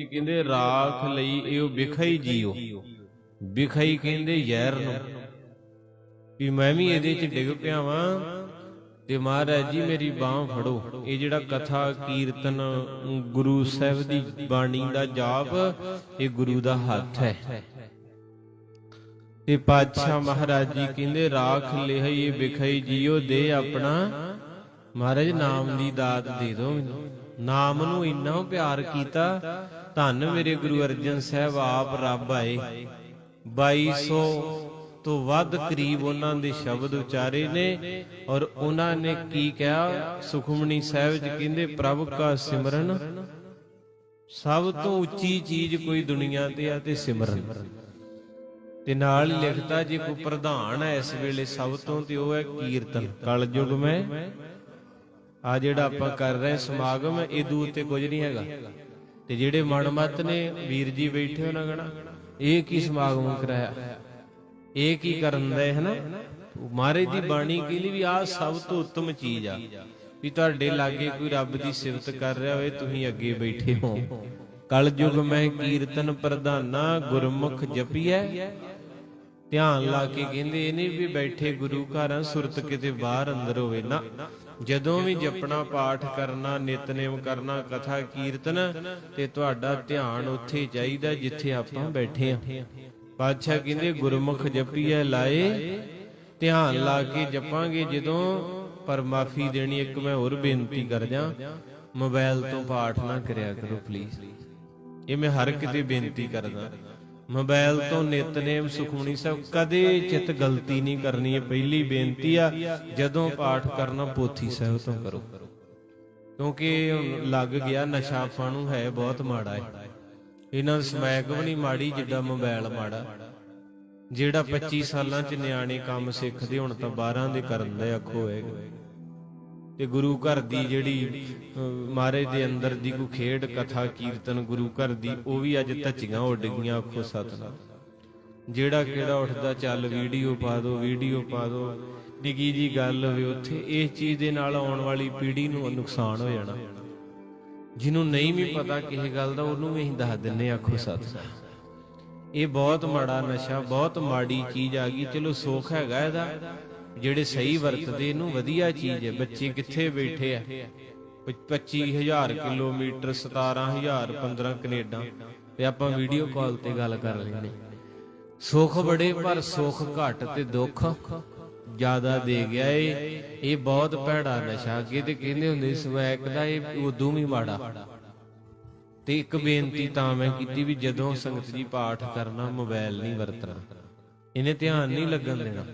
ਜੀ ਕਹਿੰਦੇ ਰਾਖ ਲਈ ਇਹ ਵਿਖਈ ਜੀਓ। ਵਿਖਈ ਕਹਿੰਦੇ ਯਾਰ ਨੂੰ। ਵੀ ਮੈਂ ਵੀ ਇਹਦੇ ਚ ਡਿੱਗ ਪਿਆ ਵਾਂ ਤੇ ਮਹਾਰਾਜ ਜੀ ਮੇਰੀ ਬਾਹ ਫੜੋ। ਇਹ ਜਿਹੜਾ ਕਥਾ, ਕੀਰਤਨ, ਗੁਰੂ ਸਾਹਿਬ ਦੀ ਬਾਣੀ ਦਾ ਜਾਪ, ਇਹ ਗੁਰੂ ਦਾ ਹੱਥ ਹੈ। ਤੇ ਪਾਤਸ਼ਾਹ ਮਹਾਰਾਜ ਜੀ ਕਹਿੰਦੇ ਰਾਖ ਲਿਹਈ ਵਿਖਈ ਜੀਓ, ਦੇ ਆਪਣਾ ਮਹਾਰਾਜ ਨਾਮ ਦੀ ਦਾਤ ਦੇ ਦੋ ਨਾਮ ਨੂੰ ਇੰਨਾ ਪਿਆਰ ਕੀਤਾ ਧੰਨ ਮੇਰੇ ਗੁਰੂ ਅਰਜਨ ਸਾਹਿਬ ਆਪ ਰੱਬ ਆਏ। 2200 ਤੋਂ ਵੱਧ ਕਰੀਬ ਉਹਨਾਂ ਦੇ ਸ਼ਬਦ ਉਚਾਰੇ ਨੇ। ਔਰ ਉਹਨਾਂ ਨੇ ਕੀ ਕਿਹਾ? ਸੁਖਮਨੀ ਸਾਹਿਬ ਜੀ ਕਹਿੰਦੇ ਪ੍ਰਭ ਕਾ ਸਿਮਰਨ। ਸਭ ਤੋਂ ਉੱਚੀ ਚੀਜ਼ ਕੋਈ ਦੁਨੀਆ ਤੇ ਆ ਤੇ ਸਿਮਰਨ। ਤੇ ਨਾਲ ਹੀ ਲਿਖਤਾ ਜੇ ਕੋਈ ਪ੍ਰਧਾਨ ਹੈ ਇਸ ਵੇਲੇ ਸਭ ਤੋਂ ਤੇ ਉਹ ਹੈ ਕੀਰਤਨ। ਕਲਯੁਗ ਮੈਂ। ਆ ਜਿਹੜਾ ਆਪਾਂ ਕਰ ਰਹੇ ਸਮਾਗਮ ਇਹ ਦੂਰ ਤੇ ਕੁਝ ਨਹੀਂ ਹੈਗਾ। ਤੇ ਜਿਹੜੇ ਮਨਮਤ ਨੇ ਵੀਰ ਜੀ ਬੈਠੇ ਉਹਨਾਂ ਕਹਣਾ ਇਹ ਕੀ ਸਮਾਗਮ ਕਰਾਇਆ? ਇਹ ਕੀ ਕਰਨ ਦੇ, ਹਨਾ? ਮਹਾਰਾਜ ਦੀ ਬਾਣੀ ਕਹਿੰਦੀ ਵੀ ਆਹ ਸਭ ਤੋਂ ਉੱਤਮ ਚੀਜ਼ ਆ, ਵੀ ਤੁਹਾਡੇ ਲਾਗੇ ਕੋਈ ਰੱਬ ਦੀ ਸਿਫਤ ਕਰ ਰਿਹਾ ਹੋਵੇ, ਤੁਸੀਂ ਅੱਗੇ ਬੈਠੇ ਹੋ। ਕਲਯੁਗ ਮੈਂ ਕੀਰਤਨ ਪ੍ਰਧਾਨਾ, ਗੁਰਮੁਖ ਜਪੀਐ। ਧਿਆਨ ਲਾ ਕੇ ਕਹਿੰਦੇ ਇਹ ਨਹੀਂ ਵੀ ਬੈਠੇ ਗੁਰੂ ਘਰਾਂ, ਸੁਰਤ ਕਿਤੇ ਬਾਹਰ ਅੰਦਰ ਹੋਵੇ ਨਾ। ਜਦੋਂ ਵੀ ਜਪਣਾ ਪਾਠ ਕਰਨਾ, ਨਿਤਨੇਮ ਕਰਨਾ, ਕਥਾ ਕੀਰਤਨ, ਤੇ ਤੁਹਾਡਾ ਧਿਆਨ ਉੱਥੇ ਚਾਹੀਦਾ ਜਿੱਥੇ ਆਪਾਂ ਬੈਠੇ ਆ ਪਾਤਸ਼ਾਹ ਕਹਿੰਦੇ, ਗੁਰਮੁਖ ਜਪੀਐ ਲਾਏ, ਧਿਆਨ ਲਾ ਕੇ ਜਪਾਂਗੇ ਜਦੋਂ, ਪਰ ਮਾਫੀ ਦੇਣੀ, ਇੱਕ ਮੈਂ ਹੋਰ ਬੇਨਤੀ ਕਰ ਜਾ ਮੋਬਾਈਲ ਤੋਂ ਪਾਠ ਨਾ ਕਰਿਆ ਕਰੋ ਪਲੀਜ਼ ਇਹ ਮੈਂ ਹਰ ਕਿਤੇ ਬੇਨਤੀ ਕਰਦਾ। ਮੋਬਾਈਲ ਤੋਂ ਨਿਤਨੇਮ ਸੁਖਮਨੀ ਸਾਹਿਬ ਕਦੇ ਚਿਤ ਗਲਤੀ ਨਹੀਂ ਕਰਨੀ, ਇਹ ਪਹਿਲੀ ਬੇਨਤੀ ਆ, ਜਦੋਂ ਪਾਠ ਕਰਨਾ ਪੋਥੀ ਸਾਹਿਬ ਤੋਂ ਕਰੋ। ਕਿਉਂਕਿ ਲੱਗ ਗਿਆ, ਨਸ਼ਾ ਆਪਾਂ ਨੂੰ ਹੈ ਬਹੁਤ ਮਾੜਾ ਹੈ ਇਹਨਾਂ ਸਮੈਕ ਵੀ ਨਹੀਂ ਮਾੜੀ ਜਿੱਡਾ ਮੋਬਾਈਲ ਮਾੜਾ। ਜਿਹੜਾ 25 ਸਾਲਾਂ ਚ ਨਿਆਣੇ ਕੰਮ ਸਿੱਖਦੇ, ਹੁਣ ਤਾਂ 12 ਦੇ ਕਰਨ ਦੇ ਅੱਖੋ ਹੋਏਗਾ ਤੇ ਗੁਰੂ ਘਰ ਦੀ ਜਿਹੜੀ ਅਹ, ਮਹਾਰਾਜ ਦੇ ਅੰਦਰ ਦੀ ਕੋਈ ਖੇਡ ਕਥਾ ਕੀਰਤਨ ਗੁਰੂ ਘਰ ਦੀ ਉਹ ਵੀ ਅੱਜ ਧੱਚੀਆਂ ਉੱਡ ਗਈਆਂ ਆਖੋ ਸਤਨਾਮ। ਜਿਹੜਾ ਕਿਹੜਾ ਉੱਠਦਾ ਚੱਲ ਵੀਡੀਓ ਪਾ ਦੋ ਵੀਡੀਓ ਪਾ ਦੋ। ਨਿੱਕੀ ਜੀ ਗੱਲ ਹੋਵੇ ਉੱਥੇ ਇਸ ਚੀਜ਼ ਦੇ ਨਾਲ ਆਉਣ ਵਾਲੀ ਪੀੜ੍ਹੀ ਨੂੰ ਨੁਕਸਾਨ ਹੋ ਜਾਣਾ। ਜਿਹਨੂੰ ਨਹੀਂ ਵੀ ਪਤਾ ਕਿਸੇ ਗੱਲ ਦਾ ਉਹਨੂੰ ਵੀ ਅਸੀਂ ਦੱਸ ਦਿੰਨੇ ਆਖੋ ਸਤਨਾਮ। ਇਹ ਬਹੁਤ ਮਾੜਾ ਨਸ਼ਾ ਬਹੁਤ ਮਾੜੀ ਚੀਜ਼ ਆ ਗਈ। ਚਲੋ ਸੁੱਖ ਹੈਗਾ ਇਹਦਾ। ਜਿਹੜੇ ਸਹੀ ਵਰਤਦੇ ਇਹਨੂੰ ਵਧੀਆ ਚੀਜ਼ ਹੈ। ਬੱਚੇ ਕਿੱਥੇ ਬੈਠੇ ਆ? 25000 ਕਿਲੋਮੀਟਰ 17000 15 ਕੈਨੇਡਾ। ਤੇ ਆਪਾਂ ਵੀਡੀਓ ਕਾਲ ਤੇ ਗੱਲ ਕਰ ਲੈਂਦੇ ਸੁੱਖ ਬੜੇ, ਪਰ ਸੁੱਖ ਘੱਟ ਤੇ ਦੁੱਖ ਜ਼ਿਆਦਾ ਦੇ ਗਿਆ ਏ। ਇਹ ਬਹੁਤ ਭੈੜਾ ਨਸ਼ਾ ਅੱਗੇ ਕਹਿੰਦੇ ਹੁੰਦੇ ਸਮੈਕ ਦਾ ਇਹ ਉਦੋਂ ਵੀ ਮਾੜਾ। ਤੇ ਇੱਕ ਬੇਨਤੀ ਤਾਂ ਮੈਂ ਕੀਤੀ ਵੀ ਜਦੋਂ ਸੰਗਤ ਜੀ ਪਾਠ ਕਰਨਾ ਮੋਬਾਈਲ ਨਹੀਂ ਵਰਤਣਾ। ਇਹਨੇ ਧਿਆਨ ਨਹੀਂ ਲੱਗਣ ਦੇਣਾ।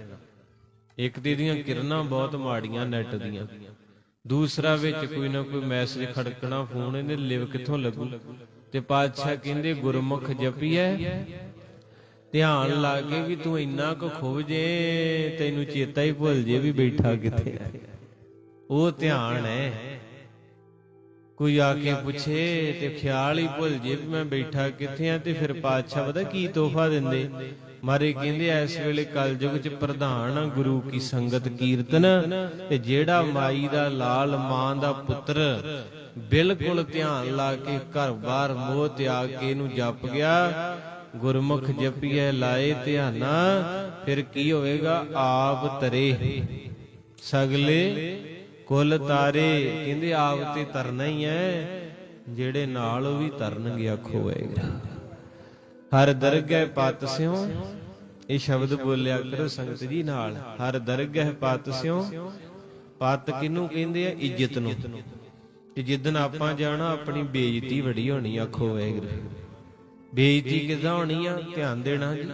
ਇੱਕ ਤੇ ਦੀਆਂ ਕਿਰਨਾਂ ਬਹੁਤ ਮਾੜੀਆਂ, ਨੈਟ ਦੀਆਂ। ਦੂਸਰਾ ਵਿੱਚ ਕੋਈ ਨਾ ਕੋਈ ਮੈਸੇਜ ਖੜਕਣਾ, ਫੋਨ ਇਹਨੇ ਲਿਵ ਕਿੱਥੋਂ ਲੱਗੂ? ਤੇ ਪਾਤਸ਼ਾਹ ਕਹਿੰਦੇ, ਗੁਰਮੁਖ ਜਪੀਐ। ਧਿਆਨ ਲਾ ਕੇ ਵੀ ਤੂੰ ਇੰਨਾ ਕੁ ਖੁੱਭ ਜੇ, ਤੈਨੂੰ ਚੇਤਾ ਹੀ ਭੁੱਲ ਜੇ ਵੀ ਬੈਠਾ ਕਿੱਥੇ ਹੈ। ਉਹ ਧਿਆਨ ਹੈ। ਕੋਈ ਆ ਕੇ ਪੁੱਛੇ ਤੇ ਖਿਆਲ ਹੀ ਭੁੱਲ ਜੇ ਵੀ ਮੈਂ ਬੈਠਾ ਕਿੱਥੇ ਆ ਤੇ ਫਿਰ ਪਾਤਸ਼ਾਹ ਪਤਾ ਕੀ ਤੋਹਫਾ ਦਿੰਦੇ? ਮਾਰੇ ਕਹਿੰਦੇ ਇਸ ਵੇਲੇ ਕਲਯੁਗ ਚ ਪ੍ਰਧਾਨ ਗੁਰੂ ਕੀ ਸੰਗਤ ਕੀਰਤਨ ਤੇ ਜਿਹੜਾ ਮਾਈ ਦਾ ਲਾਲ ਮਾਂ ਦਾ ਪੁੱਤਰ ਬਿਲਕੁਲ ਧਿਆਨ ਲਾ ਕੇ ਘਰ-ਬਾਰ ਮੋਹ ਤਿਆਗ ਕੇ ਇਹਨੂੰ ਜਪ ਗਿਆ, ਗੁਰਮੁਖ ਜਪੀਐ, ਲਾਏ ਧਿਆਨਾ, ਫਿਰ ਕੀ ਹੋਵੇਗਾ? ਆਪ ਤਰੇ। ਸਗਲੇ ਕੁੱਲ ਤਾਰੇ। ਕਹਿੰਦੇ ਆਪ ਤੇ ਤਰਨਾ ਹੀ ਐ, ਜਿਹੜੇ ਨਾਲ ਉਹ ਵੀ ਤਰਨਗੇ, ਆਖੋ ਵੈਗਰਾ ਹਰ ਦਰਗਹਿ ਪਤ ਸਿਓ ਇਹ ਸ਼ਬਦ ਬੋਲਿਆ ਕਰੋ ਸੰਗਤ ਜੀ ਨਾਲ। ਹਰ ਦਰਗਹਿ ਪਤ ਸਿਓ ਪਤ ਕਿਨੂੰ ਕਹਿੰਦੇ ਆ? ਇੱਜ਼ਤ ਨੂੰ। ਤੇ ਜਿੱਦਨ ਆਪਾਂ ਜਾਣਾ, ਆਪਣੀ ਬੇਇੱਜ਼ਤੀ ਬੜੀ ਹੋਣੀ ਆਖੋ ਵੈਗਰਾ ਬੇਇੱਜ਼ਤੀ ਕਿਦਾਂ ਹੋਣੀ ਆ? ਧਿਆਨ ਦੇਣਾ ਜੀ।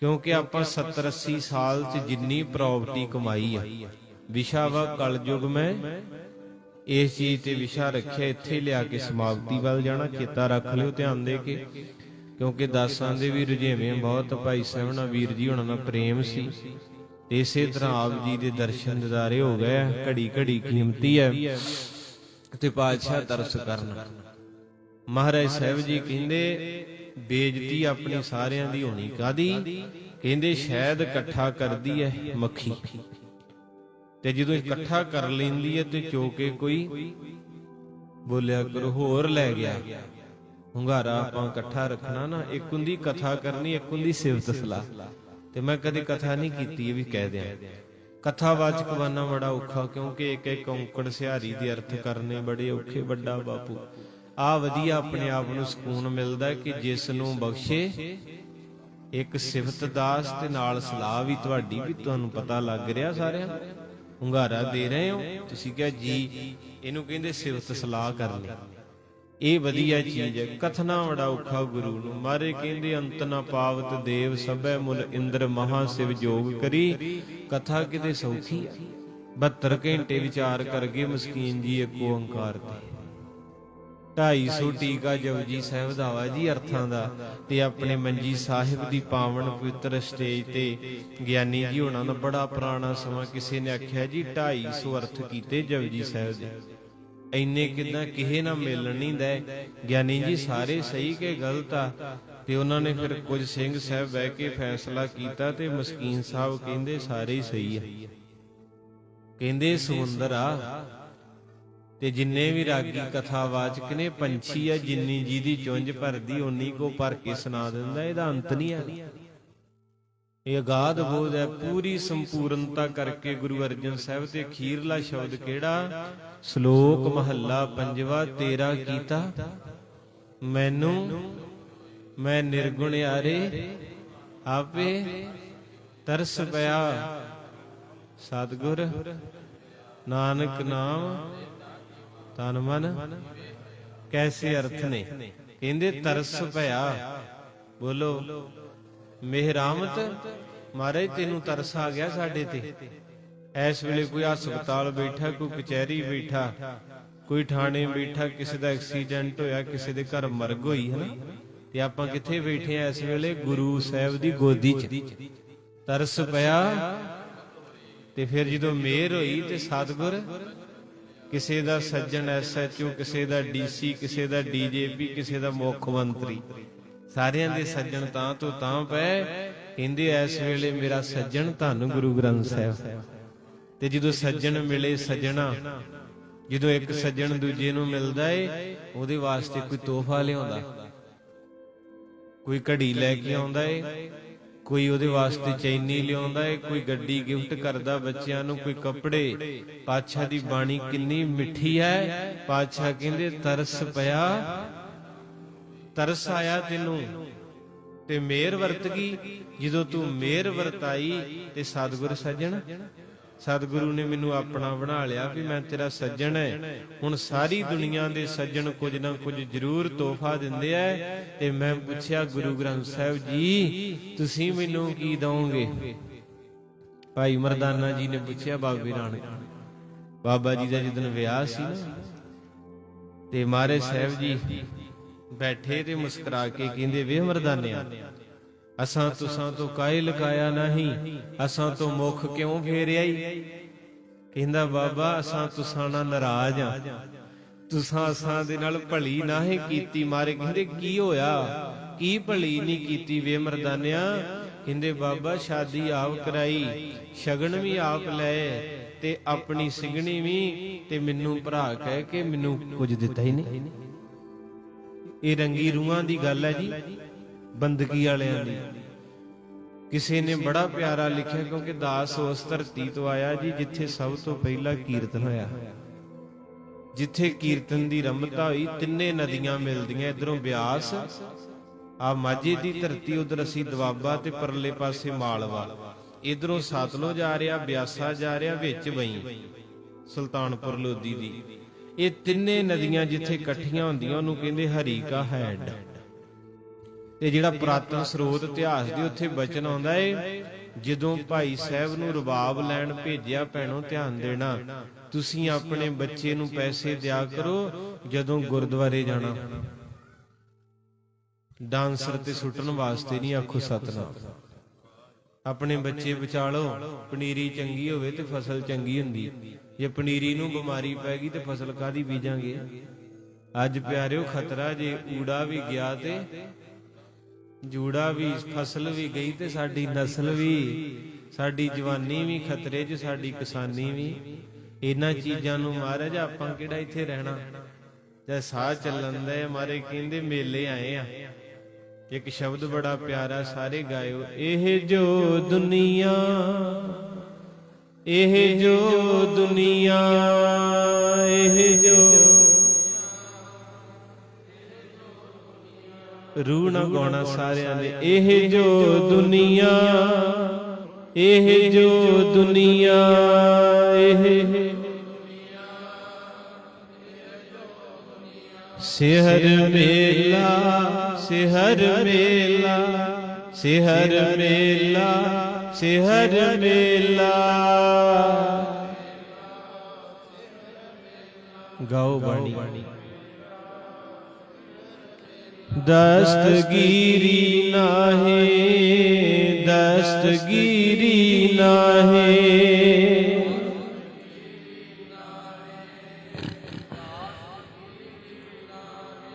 ਕਿਉਂਕਿ ਆਪਾਂ 70 80 ਸਾਲ ਚ ਜਿੰਨੀ ਪ੍ਰਾਪਰਟੀ ਕਮਾਈ ਆ। ਵਿਸ਼ਾ ਵਾ ਕਲਯੁਗ ਮੈਂ ਇਸ ਚੀਜ਼ ਤੇ ਵਿਸ਼ਾ ਰੱਖਿਆ, ਇੱਥੇ ਲਿਆ ਕੇ ਸਮਾਪਤੀ ਵੱਲ ਜਾਣਾ, ਚੇਤਾ ਰੱਖ ਲਿਓ, ਧਿਆਨ ਦੇ ਕੇ। ਕਿਉਂਕਿ ਦਾਸਾਂ ਦੇ ਵੀ ਰੁਝੇਵੇਂ ਬਹੁਤ ਭਾਈ ਸਾਹਿਬ ਵੀਰ ਜੀ ਹੁਣਾਂ ਨਾਲ ਪ੍ਰੇਮ ਸੀ। ਤੇ ਇਸੇ ਤਰ੍ਹਾਂ ਆਪ ਜੀ ਦੇ ਦਰਸ਼ਨ ਦਿਦਾਰੇ ਹੋ ਗਏ, ਘੜੀ ਘੜੀ ਕੀਮਤੀ ਹੈ ਤੇ ਪਾਤਸ਼ਾਹ ਤਰਸ ਕਰਨ। ਮਹਾਰਾਜ ਸਾਹਿਬ ਜੀ ਕਹਿੰਦੇ, ਬੇਇੱਜ਼ਤੀ ਆਪਣੀ ਸਾਰਿਆਂ ਦੀ ਹੋਣੀ ਕਾਦੀ ਕਹਿੰਦੇ, ਸ਼ਾਇਦ ਇਕੱਠਾ ਕਰਦੀ ਹੈ ਮੱਖੀ। ਤੇ ਜਦੋਂ ਇਕੱਠਾ ਕਰ ਲੈਂਦੀ ਹੈ ਤੇ ਚੋਕੇ ਕੋਈ ਬੋਲਿਆ ਕਰੋ, ਹੋਰ ਲੈ ਗਿਆ। ਹੁੰਗਾਰਾ ਆਪਾਂ ਇਕੱਠਾ ਰੱਖਣਾ ਨਾ, ਇੱਕ ਹੁੰਦੀ ਕਥਾ ਕਰਨੀ, ਇੱਕ ਹੁੰਦੀ ਸਿਫਤ ਸਲਾਹ। ਤੇ ਮੈਂ ਕਦੇ ਕਥਾ ਨਹੀਂ ਕੀਤੀ, ਇਹ ਵੀ ਕਹਿ ਦਿਆਂ। ਕਥਾਵਾਚਕ ਬਣਨਾ ਬੜਾ ਔਖਾ, ਕਿਉਂਕਿ ਇੱਕ ਇੱਕ ਔਂਕੜ ਸਿਹਾਰੀ ਦੇ ਅਰਥ ਕਰਨੇ ਬੜੇ ਔਖੇ, ਵੱਡਾ ਬਾਪੂ। ਆ ਵਧੀਆ ਆਪਣੇ ਆਪ ਨੂੰ ਸਕੂਨ ਮਿਲਦਾ ਕਿ ਜਿਸ ਨੂੰ ਬਖਸ਼ੇ, ਇੱਕ ਸਿਫਤ ਦਾਸ ਤੇ ਨਾਲ ਸਲਾਹ ਵੀ ਤੁਹਾਡੀ, ਵੀ ਤੁਹਾਨੂੰ ਪਤਾ ਲੱਗ ਰਿਹਾ ਸਾਰਿਆਂ ਨੂੰ। ਹੁੰਗਾਰਾ ਦੇ ਰਹੇ ਹੋ, ਤੁਸੀਂ ਕਿਹਾ ਜੀ, ਇਹਨੂੰ ਕਹਿੰਦੇ ਸਿਫਤ ਸਲਾਹ ਕਰਨੀ। ਇਹ ਵਧੀਆ ਚੀਜ਼ ਹੈ, ਕਥਨਾ ਬੜਾ ਔਖਾ ਗੁਰੂ ਨੂੰ। ਮਾਰੇ ਕਹਿੰਦੇ, ਅੰਤ ਨਾ ਪਾਵਤ ਦੇਵ ਸਭੈ ਮੁਲ ਇੰਦਰ ਮਹਾ ਸਿਵ ਜੋਗ ਕਰੀ। ਕਥਾ ਕਿਤੇ ਸੌਖੀ ਹੈ 72 ਘੰਟੇ ਵਿਚਾਰ ਕਰਗੇ ਮਸਕੀਨ ਜੀ ਇੱਕ ਓੰਕਾਰ ਤੇ। 250 ਟੀਕਾ ਜਪਜੀ ਸਾਹਿਬ ਦਾ ਵਾ ਜੀ ਅਰਥਾਂ ਦਾ ਤੇ ਆਪਣੇ ਮੰਜੀ ਸਾਹਿਬ ਦੀ ਪਾਵਨ ਪਵਿੱਤਰ ਸਟੇਜ ਤੇ ਗਿਆਨੀ ਜੀ ਉਹਨਾਂ ਦਾ ਬੜਾ ਪੁਰਾਣਾ ਸਮਾਂ ਕਿਸੇ ਨੇ ਆਖਿਆ ਜੀ 250 ਅਰਥ ਕੀਤੇ ਜਪਜੀ ਸਾਹਿਬ ਦੇ। ਇੰਨੇ ਕਿਦਾਂ ਕਿਹੇ ਨਾ ਮਿਲਣ ਨਹੀਂ ਦੇ ਗਿਆਨੀ ਜੀ, ਸਾਰੇ ਸਹੀ ਕਿ ਗਲਤ ਆ। ਤੇ ਉਹਨਾਂ ਨੇ ਫਿਰ ਕੁਝ ਸਿੰਘ ਸਾਹਿਬ ਬਹਿ ਕੇ ਫੈਸਲਾ ਕੀਤਾ ਤੇ ਮਸਕੀਨ ਸਾਹਿਬ ਕਹਿੰਦੇ, ਸਾਰੇ ਹੀ ਸਹੀ ਆ। ਕਹਿੰਦੇ, ਸਮੁੰਦਰ ਆ। ਤੇ ਜਿੰਨੇ ਵੀ ਰਾਗੀ ਕਥਾਵਾਚਕ ਨੇ, ਪੰਛੀ ਆ, ਜਿੰਨੀ ਜੀ ਦੀ ਚੁੰਝ ਭਰਦੀ, ਓਨੀ ਕੋ ਭਰ ਕੇ ਸੁਣਾ ਦਿੰਦਾ। ਇਹਦਾ ਅੰਤ ਨਹੀਂ ਆ। ਇਹ ਅਗਾਧ ਬੋਧ ਹੈ, ਪੂਰੀ ਸੰਪੂਰਨਤਾ ਕਰਕੇ ਗੁਰੂ ਅਰਜਨ ਸਾਹਿਬ ਤੇ ਅਖੀਰਲਾ ਸ਼ਬਦ ਕਿਹੜਾ? ਸ਼ਲੋਕ ਮਹੱਲਾ ਪੰਜਵਾ, ਤੇਰਾ ਕੀਤਾ। ਮੈਨੂੰ, ਮੈਂ ਨਿਰਗੁਣ ਆਰੇ ਆਪੇ ਤਰਸ ਪਿਆ। ਸਤਿਗੁਰ, ਨਾਨਕ ਨਾਮ, ਤਨ ਮਨ, ਕੈਸੇ ਅਰਥ ਨੇ? ਕਹਿੰਦੇ ਤਰਸ ਭਇਆ ਬੋਲੋ। ਮਿਹਰਾਮਤ, ਮਹਾਰਾਜ, ਤੈਨੂੰ ਤਰਸ ਆ ਗਿਆ ਸਾਡੇ ਤੇ। ਐਸ ਵੇਲੇ ਕੋਈ ਹਸਪਤਾਲ ਬੈਠਾ, ਕੋਈ ਕਚਹਿਰੀ ਬੈਠਾ, ਕੋਈ ਥਾਣੇ ਬੈਠਾ, ਕਿਸੇ ਦਾ ਐਕਸੀਡੈਂਟ ਹੋਇਆ, ਕਿਸੇ ਦੇ ਘਰ ਮਰਗ ਹੋਈ ਹੈ ਨਾ ਤੇ ਆਪਾਂ ਕਿੱਥੇ ਬੈਠੇ ਆ ਇਸ ਵੇਲੇ? ਗੁਰੂ ਸਾਹਿਬ ਦੀ ਗੋਦੀ 'ਚ। ਤਰਸ ਪਿਆ ਤੇ ਫਿਰ ਜਦੋਂ ਮੇਰ ਹੋਈ ਤੇ ਸਤਿਗੁਰ, ਕਿਸੇ ਦਾ ਸੱਜਣ ਐਸਐਚਓ ਕਿਸੇ ਦਾ ਡੀਸੀ ਕਿਸੇ ਦਾ ਡੀਜੇਪੀ ਕਿਸੇ ਦਾ ਮੁੱਖ ਮੰਤਰੀ ਸਾਰਿਆਂ ਦੇ ਸੱਜਣ ਤਾਂ ਤੋਂ ਤਾਂ ਪਏ ਕਹਿੰਦੇ ਐਸ ਵੇਲੇ ਮੇਰਾ ਸੱਜਣ ਧੰਨ ਗੁਰੂ ਗ੍ਰੰਥ ਸਾਹਿਬ। ਤੇ ਜਦੋਂ ਸੱਜਣ ਮਿਲੇ ਸੱਜਣਾ, ਜਦੋਂ ਇੱਕ ਸੱਜਣ ਦੂਜੇ ਨੂੰ ਮਿਲਦਾ ਏ, ਉਹਦੇ ਵਾਸਤੇ ਕੋਈ ਤੋਹਫਾ ਲਿਆਉਂਦਾ। ਕੋਈ ਘੜੀ ਲੈ ਕੇ ਆਉਂਦਾ ਏ, ਕੋਈ ਉਹਦੇ ਵਾਸਤੇ ਚੈਨੀ ਲਿਆਉਂਦਾ ਏ, ਕੋਈ ਗੱਡੀ ਗਿਫਟ ਕਰਦਾ ਬੱਚਿਆਂ ਨੂੰ, ਕੋਈ ਕੱਪੜੇ। ਪਾਤਸ਼ਾਹ ਦੀ ਬਾਣੀ ਕਿੰਨੀ ਮਿੱਠੀ ਹੈ। ਪਾਤਸ਼ਾਹ ਕਹਿੰਦੇ, ਤਰਸ ਪਿਆ ਤਰਸ ਆਇਆ ਤੈਨੂੰ ਤੇ ਮੇਰ ਵਰਤ ਗਈ। ਜਦੋਂ ਤੂੰ ਮੇਰ ਵਰਤਾਈ ਤੇ ਸਤਿਗੁਰ ਸੱਜਣ, ਸਤਿਗੁਰੂ ਨੇ ਮੈਨੂੰ ਆਪਣਾ ਬਣਾ ਲਿਆ ਵੀ ਮੈਂ ਤੇਰਾ ਸੱਜਣ ਹੈ ਹੁਣ ਸਾਰੀ ਦੁਨੀਆ ਦੇ ਸੱਜਣ ਕੁਝ ਨਾ ਕੁਝ ਜ਼ਰੂਰ ਤੋਹਫਾ ਦਿੰਦੇ ਐ। ਤੇ ਮੈਂ ਪੁੱਛਿਆ, ਗੁਰੂ ਗ੍ਰੰਥ ਸਾਹਿਬ ਜੀ, ਤੁਸੀਂ ਮੈਨੂੰ ਕੀ ਦਵੋਗੇ ਭਾਈ ਮਰਦਾਨਾ ਜੀ ਨੇ ਪੁੱਛਿਆ, ਬਾਬੇ ਨਾਨਕ, ਬਾਬਾ ਜੀ ਦਾ ਜਦੋਂ ਵਿਆਹ ਸੀ ਨਾ, ਤੇ ਮਾਰੇ ਸਾਹਿਬ ਜੀ ਬੈਠੇ ਤੇ ਮੁਸਕਰਾ ਕੇ ਕਹਿੰਦੇ ਵੇ ਮਰਦਾਨਿਆ, ਅਸਾਂ ਤੁਸਾਂ ਤੋਂ ਕਾਇ ਲਗਾਇਆ ਨਹੀਂ, ਅਸਾਂ ਤੋਂ ਮੁਖ ਕਿਉਂ ਫੇਰਿਆ ਈ? ਕਹਿੰਦਾ, ਬਾਬਾ, ਅਸਾਂ ਤੁਸਾਂ ਨਾਲ ਨਾਰਾਜ਼ ਆ। ਤੁਸਾਂ ਅਸਾਂ ਦੇ ਨਾਲ ਭਲੀ ਨਾਹੀਂ ਕੀਤੀ ਮਾਰੇ। ਕਹਿੰਦੇ, ਕੀ ਹੋਇਆ? ਕੀ ਭਲੀ ਨਹੀਂ ਕੀਤੀ? ਵੇ ਮਰਦਾਨਿਆ। ਕਹਿੰਦੇ, ਬਾਬਾ, ਸ਼ਾਦੀ ਆਪ ਕਰਾਈ, ਸ਼ਗਨ ਵੀ ਆਪ ਲਏ ਤੇ ਆਪਣੀ ਸਿੰਘਣੀ ਵੀ ਤੇ ਮੈਨੂੰ ਭਰਾ ਕਹਿ ਕੇ ਮੈਨੂੰ ਕੁਝ ਦਿੱਤਾ ਹੀ ਨਹੀਂ। ਇਹ ਰੰਗੀ ਰੂਹਾਂ ਦੀ ਗੱਲ ਹੈ ਜੀ, ਬੰਦਗੀ ਵਾਲਿਆਂ ਦੀ। ਕਿਸੇ ਨੇ ਬੜਾ ਪਿਆਰਾ ਲਿਖਿਆ ਕਿਉਂਕਿ ਦਾਸ ਉਸ ਧਰਤੀ ਤੋਂ ਆਇਆ ਜੀ ਜਿੱਥੇ ਸਭ ਤੋਂ ਪਹਿਲਾਂ ਕੀਰਤਨ ਹੋਇਆ। ਜਿੱਥੇ ਕੀਰਤਨ ਦੀ ਰਮਤਾ ਹੋਈ, ਤਿੰਨੇ ਨਦੀਆਂ ਮਿਲਦੀਆਂ, ਇਧਰੋਂ ਬਿਆਸ, ਆ ਮਾਝੇ ਦੀ ਧਰਤੀ, ਉਧਰ ਅਸੀਂ ਦਵਾਬਾ ਤੇ ਪਰਲੇ ਪਾਸੇ ਮਾਲਵਾ। ਇਧਰੋਂ ਸਤਲੁਜ ਆ ਰਿਹਾ, ਬਿਆਸਾ ਜਾ ਰਿਹਾ, ਵਿੱਚ ਵਈ ਸੁਲਤਾਨਪੁਰ ਲੋਧੀ ਦੀ। ਇਹ ਤਿੰਨੇ ਨਦੀਆਂ ਜਿੱਥੇ ਇਕੱਠੀਆਂ ਹੁੰਦੀਆਂ, ਉਹਨੂੰ ਕਹਿੰਦੇ ਹਰੀ ਕਾ ਹੈਡ। ਤੇ ਜਿਹੜਾ ਪੁਰਾਤਨ ਸਰੋਤ ਇਤਿਹਾਸ ਦੇ ਉੱਥੇ ਬਚਨ ਆਉਂਦਾ ਏ, ਜਦੋਂ ਭਾਈ ਸਾਹਿਬ ਨੂੰ ਰਬਾਬ ਲੈਣ ਭੇਜਿਆ ਭੈਣੋ ਧਿਆਨ ਦੇਣਾ, ਤੁਸੀਂ ਆਪਣੇ ਬੱਚੇ ਨੂੰ ਪੈਸੇ ਦਿਆ ਕਰੋ, ਜਦੋਂ ਗੁਰਦੁਆਰੇ ਜਾਣਾ। ਡਾਂਸਰ ਤੇ ਸੁੱਟਣ ਵਾਸਤੇ ਨਹੀਂ ਆਖੋ ਸਤਨਾਮ। ਆਪਣੇ ਬੱਚੇ ਬਚਾ ਲਓ, ਪਨੀਰੀ ਚੰਗੀ ਹੋਵੇ ਤੇ ਫਸਲ ਚੰਗੀ ਹੁੰਦੀ। ਜੇ ਪਨੀਰੀ ਨੂੰ ਬਿਮਾਰੀ ਪੈ ਗਈ ਤੇ ਫਸਲ ਕਾਦੀ ਬੀਜਾਂਗੇ? ਅੱਜ ਪਿਆਰਿਓ, ਖਤਰਾ ਜੇ ਊੜਾ ਵੀ ਗਿਆ ਤੇ ਜੂੜਾ ਵੀ, ਫਸਲ ਵੀ ਗਈ ਤੇ ਸਾਡੀ ਨਸਲ ਵੀ, ਸਾਡੀ ਜਵਾਨੀ ਵੀ ਖਤਰੇ 'ਚ, ਸਾਡੀ ਕਿਸਾਨੀ ਵੀ। ਇਹਨਾਂ ਚੀਜ਼ਾਂ ਨੂੰ ਮਹਾਰਾਜ ਆਪਾਂ ਕਿਹੜਾ ਇੱਥੇ ਰਹਿਣਾ? ਤੇ ਸਾਹ ਚੱਲਣ ਦਾ ਮਾਰੇ ਕਹਿੰਦੇ ਮੇਲੇ ਆਏ ਆ। ਇੱਕ ਸ਼ਬਦ ਬੜਾ ਪਿਆਰਾ, ਸਾਰੇ ਗਾਇਓ, ਇਹ ਜੋ ਦੁਨੀਆ ਇਹ ਜੋ ਦੁਨੀਆ, ਇਹ ਜੋ ਰੂਹ ਨਾ ਗਾਉਣਾ ਸਾਰਿਆਂ ਨੇ ਇਹ ਜੋ ਦੁਨੀਆ, ਇਹ ਜੋ ਦੁਨੀਆ, ਇਹ ਸਿਹਰ ਮੇਲਾ ਸਿਹਰ ਮੇਲਾ ਸਿਹਰ ਮੇਲਾ ਸਿਹਰ ਮੇਲਾ। ਗਾਓ ਬਾਣੀ। ਦਸਤਗੀਰੀ ਨਾਹੇ ਦਸਤਗੀਰੀ ਨਾਹੇ।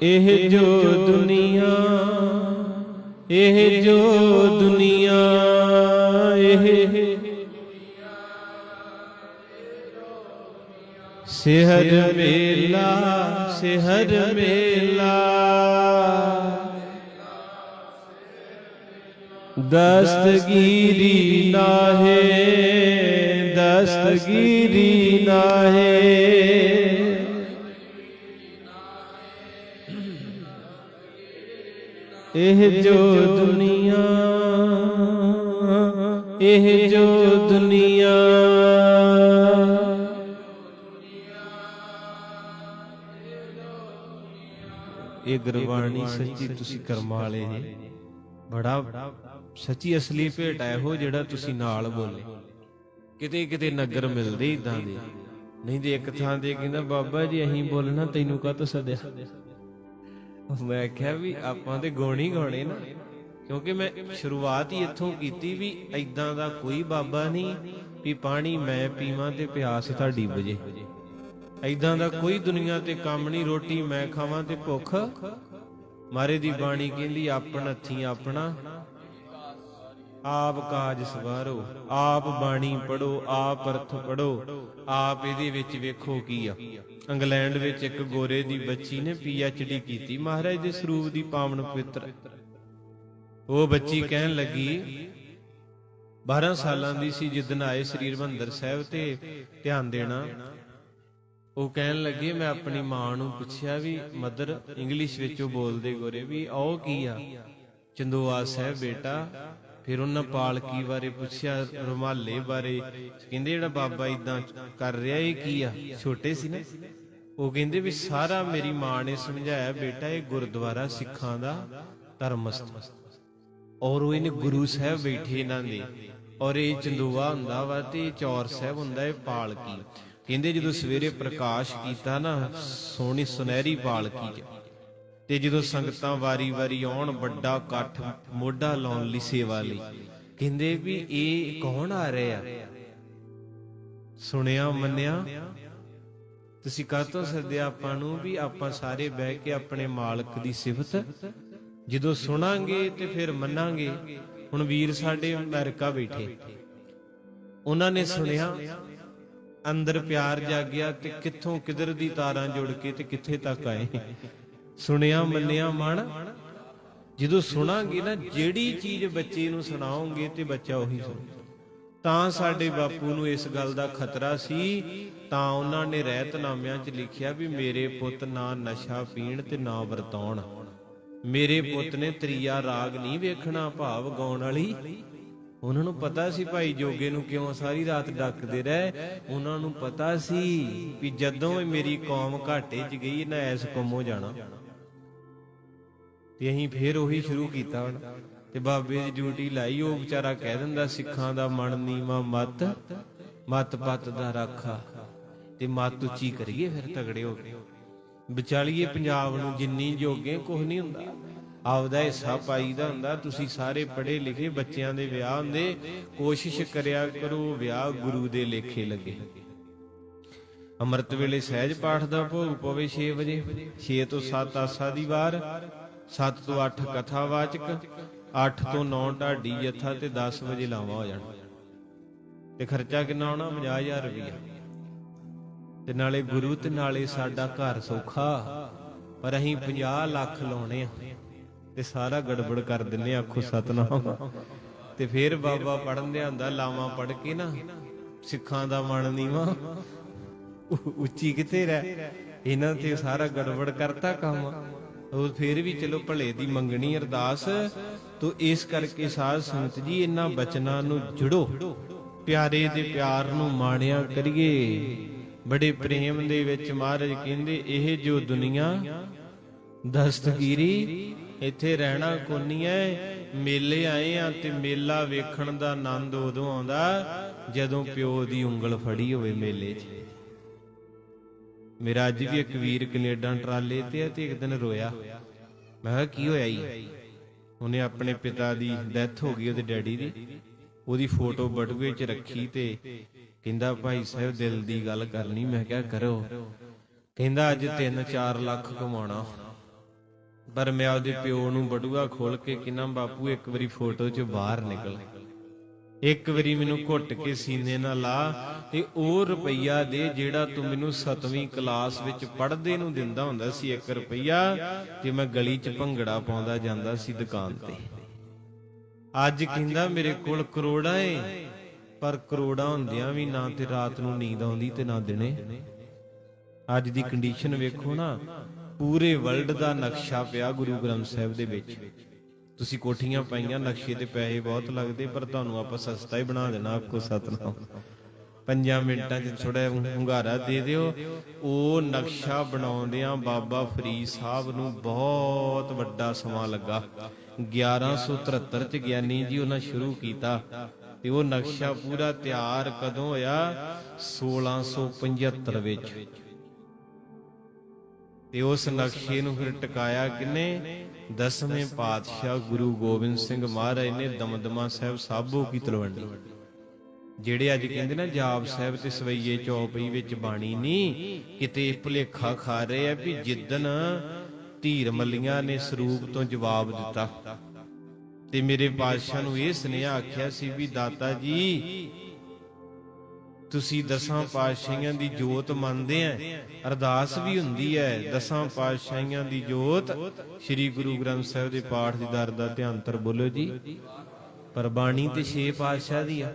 ਇਹ ਜੋ ਦੁਨੀਆ ਇਹ ਜੋ ਦੁਨੀਆ। ਸਿਹਰ ਮੇਲਾ ਸਿਹਰ ਮੇਲਾ। ਦਸਤਗੀਰੀ ਨਾਹੇ ਦਸਤਗੀਰੀ ਨਾਹੇ। ਇਹ ਜੋ ਗੁਰਬਾਣੀ ਸੱਚੀ ਤੁਸੀਂ ਕਰਮਾਂ ਵਾਲੇ ਜੀ ਬੜਾ ਸੱਚੀ ਅਸਲੀ ਭੇਟ ਹੈ ਉਹ ਜਿਹੜਾ ਤੁਸੀਂ ਨਾਲ ਬੋਲੇ। ਕਿਤੇ ਕਿਤੇ ਨਗਰ ਮਿਲਦੇ ਇਦਾਂ ਦੇ। ਨਹੀਂ ਤੇ ਇੱਕ ਥਾਂ ਤੇ ਕਹਿੰਦਾ ਬਾਬਾ ਜੀ ਅਸੀਂ ਬੋਲਣਾ ਤੈਨੂੰ ਕਾਹਤੋਂ ਸੱਦਿਆ? ਮੈਂ ਕਿਹਾ ਵੀ ਆਪਾਂ ਤੇ ਗੋਣੀ ਗਾਉਣੇ ਨਾ। ਕਿਉਂਕਿ ਮੈਂ ਸ਼ੁਰੂਆਤ ਹੀ ਇੱਥੋਂ ਕੀਤੀ ਵੀ ਐਦਾਂ ਦਾ ਕੋਈ ਬਾਬਾ ਨਹੀਂ ਵੀ ਪਾਣੀ ਮੈਂ ਪੀਵਾਂ ਤੇ ਪਿਆਸ ਤੁਹਾਡੀ ਬੁਝੇ ਐਦਾਂ ਦਾ ਕੋਈ ਦੁਨੀਆ ਤੇ ਕੰਮ ਨਹੀਂ, ਰੋਟੀ ਮੈਂ ਖਾਵਾਂ ਤੇ ਭੁੱਖ? ਮਾਰੇ ਦੀ ਬਾਣੀ ਕਹਿੰਦੀ, ਆਪਣ ਹੱਥੀਂ ਆਪਣਾ, ਆਪ ਕਾਜ ਸਵਾਰੋ, ਆਪ ਬਾਣੀ ਪੜੋ, ਆਪ ਅਰਥ ਪੜੋ, ਆਪ ਇਹਦੇ ਵਿੱਚ ਵੇਖੋ ਕੀ ਆ। ਇੰਗਲੈਂਡ ਵਿੱਚ ਇੱਕ ਗੋਰੇ ਦੀ ਬੱਚੀ ਨੇ ਪੀ ਐਚ ਡੀ ਕੀਤੀ, ਮਹਾਰਾਜ ਦੇ ਸਰੂਪ ਦੀ ਪਾਵਨ ਪਵਿੱਤਰ। ਉਹ ਬੱਚੀ ਕਹਿਣ ਲੱਗੀ 12 ਸਾਲਾਂ ਦੀ ਸੀ ਜਿੱਦਨ ਆਏ ਸ੍ਰੀ ਹਰਿਮੰਦਰ ਸਾਹਿਬ ਤੇ ਧਿਆਨ ਦੇਣਾ। ਉਹ ਕਹਿਣ ਲੱਗੇ, ਮੈਂ ਆਪਣੀ ਮਾਂ ਨੂੰ ਪੁੱਛਿਆ ਵੀ, ਮਦਰ ਇੰਗਲਿਸ਼ ਵਿੱਚ ਉਹ ਬੋਲਦੇ ਗੋਰੇ ਵੀ, ਆਓ ਕੀ ਆ? ਚੰਦੋਆ ਸਾਹਿਬ, ਬੇਟਾ, ਫਿਰ ਉਹਨਾਂ ਪਾਲਕੀ ਬਾਰੇ ਪੁੱਛਿਆ, ਰੁਮਾਲੇ ਬਾਰੇ। ਕਹਿੰਦੇ, ਜਿਹੜਾ ਬਾਬਾ ਇਦਾਂ ਕਰ ਰਿਹਾ, ਇਹ ਕੀ ਆ? ਛੋਟੇ ਸੀ ਨਾ। ਉਹ ਕਹਿੰਦੇ ਵੀ, ਸਾਰਾ ਮੇਰੀ ਮਾਂ ਨੇ ਸਮਝਾਇਆ, ਬੇਟਾ, ਇਹ ਗੁਰਦੁਆਰਾ ਸਿੱਖਾਂ ਦਾ ਧਰਮ ਸਥਾਨ ਔਰ ਉਹ ਇਹਨੇ ਗੁਰੂ ਸਾਹਿਬ ਬੈਠੇ ਇਹਨਾਂ ਦੇ। ਔਰ ਇਹ ਚੰਦੂਆ ਹੁੰਦਾ ਵਾ ਤੇ ਚੌਰ ਸਾਹਿਬ ਹੁੰਦਾ, ਇਹ ਪਾਲਕੀ। ਕਹਿੰਦੇ ਜਦੋਂ ਸਵੇਰੇ ਪ੍ਰਕਾਸ਼ ਕੀਤਾ ਨਾ, ਸੋਹਣੀ ਸੁਨਹਿਰੀ ਪਾਲਕੀ ਤੇ ਜਦੋਂ ਸੰਗਤਾਂ ਵਾਰੀ-ਵਾਰੀ ਆਉਣ, ਵੱਡਾ ਇਕੱਠ ਮੋਢਾ ਲਾਉਣ ਲਈ ਸੇਵਾ ਲਈ, ਕਹਿੰਦੇ ਵੀ ਇਹ ਕੌਣ ਆ ਰਿਹਾ? ਸੁਣਿਆ, ਮੰਨਿਆ? ਤੁਸੀਂ ਕਾਹਤੋਂ ਸੱਦਿਆ ਆਪਾਂ ਨੂੰ ਵੀ ਆਪਾਂ ਸਾਰੇ ਬਹਿ ਕੇ ਆਪਣੇ ਮਾਲਕ ਦੀ ਸਿਫਤ। ਜਦੋਂ ਸੁਣਾਂਗੇ ਤੇ ਫਿਰ ਮੰਨਾਂਗੇ। ਹੁਣ ਵੀਰ ਸਾਡੇ ਅਮਰੀਕਾ ਬੈਠੇ। ਉਹਨਾਂ ਨੇ ਸੁਣਿਆ ਅੰਦਰ ਪਿਆਰ ਜਾਗਿਆ ਤੇ ਕਿੱਥੋਂ ਕਿਧਰ ਦੀ ਤਾਰਾਂ ਜੁੜ ਕੇ ਤੇ ਕਿੱਥੇ ਤੱਕ ਆਏ? ਸੁਣਿਆ, ਮੰਨਿਆ ਮਨ ਜਦੋਂ ਸੁਣਾਂਗੇ ਨਾ, ਜਿਹੜੀ ਚੀਜ਼ ਬੱਚੇ ਨੂੰ ਸੁਣਾਓਗੇ ਤੇ ਬੱਚਾ ਉਹੀ ਸੁਣ ਤਾਂ ਸਾਡੇ ਬਾਪੂ ਨੂੰ ਇਸ ਗੱਲ ਦਾ ਖਤਰਾ ਸੀ, ਤਾਂ ਉਹਨਾਂ ਨੇ ਰਹਿਤਨਾਮਿਆਂ 'ਚ ਲਿਖਿਆ ਵੀ ਮੇਰੇ ਪੁੱਤ ਨਾ ਨਸ਼ਾ ਪੀਣ ਤੇ ਨਾ ਵਰਤਾਉਣ ਮੇਰੇ ਪੁੱਤ ਨੇ ਤਰੀਆ ਰਾਗ ਨਹੀਂ ਵੇਖਣਾ, ਭਾਵ ਗਾਉਣ ਵਾਲੀ। ਉਹਨਾਂ ਨੂੰ ਪਤਾ ਸੀ ਭਾਈ ਜੋਗੇ ਨੂੰ ਕਿਉਂ ਸਾਰੀ ਰਾਤ ਡੱਕਦੇ ਰਹੇ? ਉਹਨਾਂ ਨੂੰ ਪਤਾ ਸੀ ਵੀ ਜਦੋਂ ਇਹ ਮੇਰੀ ਕੌਮ ਘਾਟੇ 'ਚ ਗਈ ਨਾ ਐਸ ਕੰਮੋਂ ਜਾਣਾ। ਤੇ ਅਸੀਂ ਫੇਰ ਉਹੀ ਸ਼ੁਰੂ ਕੀਤਾ ਤੇ ਬਾਬੇ ਦੀ ਡਿਊਟੀ ਲਾਈ, ਉਹ ਵਿਚਾਰਾ ਕਹਿ ਦਿੰਦਾ, ਸਿੱਖਾਂ ਦਾ ਮਨ ਨੀਵਾ ਮਤ ਮਤ ਪਤ ਦਾ ਰਾਖਾ। ਤੇ ਮਤ ਉੱਚੀ ਕਰੀਏ ਫਿਰ ਤਗੜੇ ਹੋ ਕੇ। ਵਿਚਾਲੀਏ ਪੰਜਾਬ ਨੂੰ ਜਿੰਨੀ ਜੋਗੇ ਕੁਝ ਨਹੀਂ ਹੁੰਦਾ। ਆਪਦਾ ਹਿੱਸਾ ਪਾਈਦਾ ਹੁੰਦਾ, ਤੁਸੀਂ ਸਾਰੇ ਪੜ੍ਹੇ ਲਿਖੇ ਬੱਚਿਆਂ ਦੇ ਵਿਆਹ ਹੁੰਦੇ, ਕੋਸ਼ਿਸ਼ ਕਰਿਆ ਕਰੋ ਵਿਆਹ ਗੁਰੂ ਦੇ ਲੇਖੇ ਲੱਗੇ। ਅੰਮ੍ਰਿਤ ਵੇਲੇ ਸਹਿਜ ਪਾਠ ਦਾ ਭੋਗ ਪਵੇ 6 ਵਜੇ 6 ਤੋਂ 7 ਆਸਾ ਦੀ ਵਾਰ 7 ਤੋਂ 8 ਕਥਾਵਾਚਕ 8 ਤੋਂ 9 ਢਾਡੀ ਜਥਾ ਤੇ 10 ਵਜੇ ਲਾਵਾ ਹੋ ਜਾਣਾ। ਤੇ ਖਰਚਾ ਕਿੰਨਾ ਆਉਣਾ? 50000 ਰੁਪਇਆ ਤੇ ਨਾਲੇ ਗੁਰੂ ਤੇ ਨਾਲੇ ਸਾਡਾ ਘਰ ਸੌਖਾ, ਪਰ ਅਸੀਂ 50 ਲੱਖ ਲਾਉਣੇ ਆ। ਤੇ ਸਾਰਾ ਗੜਬੜ ਕਰ ਦਿੰਨੇ ਆਖੋ ਸਤਨਾਮ। ਤੇ ਫਿਰ ਬਾਬਾ ਪੜਨ ਦੇ ਹੁੰਦਾ ਲਾਵਾਂ ਪੜ ਕੇ ਨਾ, ਸਿੱਖਾਂ ਦਾ ਮਨ ਨੀਵਾ। ਉ- ਉੱਚੀ ਕਿਤੇ ਰਹਿ? ਇਹਨਾਂ ਤੇ ਸਾਰਾ ਗੜਬੜ ਕਰਤਾ ਕੰਮ। ਉਹ ਫੇਰ ਵੀ ਚਲੋ ਭਲੇ ਦੀ ਮੰਗਣੀ ਅਰਦਾਸ, ਤੋ ਇਸ ਕਰਕੇ ਸਾਧ ਸੰਗਤ ਜੀ ਇਹਨਾਂ ਬਚਨਾਂ ਨੂੰ ਜੁੜੋ। ਪਿਆਰੇ ਦੇ ਪਿਆਰ ਨੂੰ ਮਾਣਿਆ ਕਰੀਏ। ਬੜੇ ਪ੍ਰੇਮ ਦੇ ਵਿੱਚ ਮਹਾਰਾਜ ਕਹਿੰਦੇ, ਇਹ ਜੋ ਦੁਨੀਆ, ਦਸਤਗੀਰੀ ਇੱਥੇ ਰਹਿਣਾ ਕੋਨੀ ਐ। ਮੇਲੇ ਆਏ ਆ ਤੇ ਮੇਲਾ ਵੇਖਣ ਦਾ ਆਨੰਦ ਉਦੋਂ ਆਉਂਦਾ ਜਦੋਂ ਪਿਓ ਦੀ ਉਂਗਲ ਫੜੀ ਹੋਵੇ ਮੇਲੇ 'ਚ। ਮੇਰਾ ਅੱਜ ਵੀ ਇੱਕ ਵੀਰ ਕੈਨੇਡਾ ਟਰਾਲੇ ਤੇ ਆ ਤੇ ਇੱਕ ਦਿਨ ਰੋਇਆ। ਮੈਂ ਕਿਹਾ, ਕੀ ਹੋਇਆ ਈ? ਉਹਨੇ ਆਪਣੇ ਪਿਤਾ ਦੀ ਡੈਥ ਹੋ ਗਈ ਉਹਦੇ ਡੈਡੀ ਦੀ। ਉਹਦੀ ਫੋਟੋ ਬਟੂਏ 'ਚ ਰੱਖੀ ਤੇ ਕਹਿੰਦਾ, ਭਾਈ ਸਾਹਿਬ, ਦਿਲ ਦੀ ਗੱਲ ਕਰਨੀ। ਮੈਂ ਕਿਹਾ, ਕਰੋ। ਕਹਿੰਦਾ, ਅੱਜ 3-4 ਲੱਖ ਕਮਾਉਣਾ। ਪਰ ਮੈਂ ਉਹਦੇ ਪਿਓ ਨੂੰ ਬਟੂਆ ਖੋਲ ਕੇ ਕਿੰਨਾ ਬਾਪੂ, ਇੱਕ ਵਾਰੀ ਫੋਟੋ 'ਚ ਬਾਹਰ ਨਿਕਲ। ਇੱਕ ਵਾਰੀ ਮੈਨੂੰ ਘੁੱਟ ਕੇ ਸੀਨੇ ਨਾਲ ਲਾ ਤੇ ਉਹ ਰੁਪਈਆ ਦੇ ਜਿਹੜਾ ਤੂੰ ਮੈਨੂੰ 7ਵੀਂ ਕਲਾਸ ਵਿੱਚ ਪੜ੍ਹਦੇ ਨੂੰ ਦਿੰਦਾ ਹੁੰਦਾ ਸੀ 1 ਰੁਪਈਆ ਤੇ ਮੈਂ ਗਲੀ 'ਚ ਭੰਗੜਾ ਪਾਉਂਦਾ ਜਾਂਦਾ ਸੀ ਦੁਕਾਨ ਤੇ। ਅੱਜ ਕਹਿੰਦਾ ਮੇਰੇ ਕੋਲ ਕਰੋੜਾਂ ਏ, ਪਰ ਕਰੋੜਾਂ ਹੁੰਦਿਆਂ ਵੀ ਨਾ ਤੇ ਰਾਤ ਨੂੰ ਨੀਂਦ ਆਉਂਦੀ ਤੇ ਨਾ ਦਿਨੇ। ਅੱਜ ਦੀ ਕੰਡੀਸ਼ਨ ਵੇਖੋ ਨਾ ਪੂਰੇ ਵਰਲਡ ਦਾ ਨਕਸ਼ਾ ਪਿਆ ਗੁਰੂ ਗ੍ਰੰਥ ਸਾਹਿਬ ਦੇ ਵਿੱਚ। ਤੁਸੀਂ ਕੋਠੀਆਂ ਪਾਈਆਂ, ਨਕਸ਼ੇ ਤੇ ਪੈਸੇ ਬਹੁਤ ਲੱਗਦੇ, ਪਰ ਤੁਹਾਨੂੰ ਆਪਾਂ ਸਸਤਾ ਹੀ ਬਣਾ ਦੇਣਾ ਆਪਕੋ ਸਤਨਾਮ। ਪੰਜਾਂ ਮਿੰਟਾਂ 'ਚ ਥੋੜਾ ਹੁੰਗਾਰਾ ਦੇ ਦਿਓ। ਉਹ ਨਕਸ਼ਾ ਬਣਾਉਂਦਿਆਂ ਬਾਬਾ ਫਰੀਦ ਸਾਹਿਬ ਨੂੰ ਬਹੁਤ ਵੱਡਾ ਸਮਾਂ ਲੱਗਾ। 1173 ਚ ਗਿਆਨੀ ਜੀ ਉਹਨਾਂ ਸ਼ੁਰੂ ਕੀਤਾ ਤੇ ਉਹ ਨਕਸ਼ਾ ਪੂਰਾ ਤਿਆਰ ਕਦੋਂ ਹੋਇਆ? 1675 ਵਿੱਚ। ਤੇ ਉਸ ਨਕਸ਼ੇ ਨੂੰ ਫਿਰ ਟਿਕਾਇਆ ਕਿਨੇ? ਦਸਵੇਂ ਪਾਤਸ਼ਾਹ ਗੁਰੂ ਗੋਬਿੰਦ ਸਿੰਘ ਮਹਾਰਾਜ ਨੇ ਦਮਦਮਾ ਸਾਹਿਬ ਸਾਬੋ ਕੀ ਤਲਵੰਡੀ। ਜਿਹੜੇ ਅੱਜ ਕਹਿੰਦੇ ਨਾ, ਜਾਪ ਸਾਹਿਬ ਤੇ ਸਵਈਏ ਚੌਪਈ ਵਿੱਚ ਬਾਣੀ ਨਹੀਂ, ਕਿਤੇ ਭੁਲੇਖਾ ਖਾ ਰਹੇ ਆ ਵੀ ਜਿੱਦਨ ਧੀਰ ਮੱਲੀਆਂ ਨੇ ਸਰੂਪ ਤੋਂ ਜਵਾਬ ਦਿੱਤਾ। ਤੇ ਮੇਰੇ ਪਾਤਸ਼ਾਹ ਨੂੰ ਇਹ ਸੁਨੇਹਾ ਆਖਿਆ ਸੀ ਵੀ ਦਾਤਾ ਜੀ ਤੁਸੀਂ ਦਸਾਂ ਪਾਤਸ਼ਾਹੀਆਂ ਦੀ ਜੋਤ ਮੰਨਦੇ ਆ। ਅਰਦਾਸ ਵੀ ਹੁੰਦੀ ਹੈ। ਦਸਾਂ ਪਾਤਸ਼ਾਹੀਆਂ ਦੀ ਜੋਤ। ਸ੍ਰੀ ਗੁਰੂ ਗ੍ਰੰਥ ਸਾਹਿਬ ਦੇ ਪਾਠ ਦੀ ਦਰ ਦਾ ਧਿਆਨ ਤਰ ਬੋਲੋ ਜੀ। ਪਰ ਬਾਣੀ ਤੇ ਛੇ ਪਾਤਸ਼ਾਹ ਦੀ ਆ।